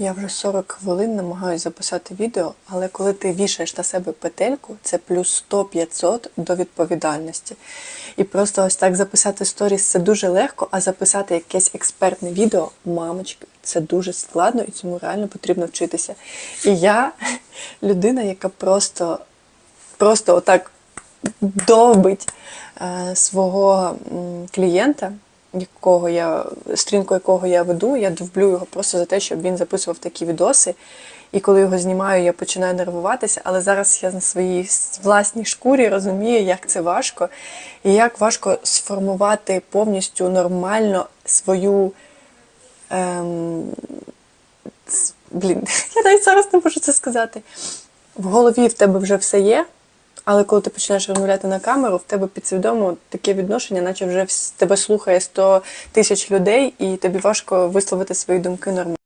Я вже 40 хвилин намагаюся записати відео, але коли ти вішаєш на себе петельку, це плюс 100-500 до відповідальності. І просто ось так записати сторіс це дуже легко, а записати якесь експертне відео, мамочки, це дуже складно і цьому реально потрібно вчитися. І я людина, яка просто, просто отак довбить е, свого клієнта, якого я, стрінку якого я веду, я довблю його просто за те, щоб він записував такі відоси. І коли його знімаю, я починаю нервуватися, але зараз я на своїй власній шкурі розумію, як це важко, і як важко сформувати повністю нормально свою. Ем, блін, я навіть зараз не можу це сказати. В голові в тебе вже все є, але коли ти починаєш розмовляти на камеру, в тебе підсвідомо таке відношення, наче вже тебе слухає 100 тисяч людей, і тобі важко висловити свої думки нормально.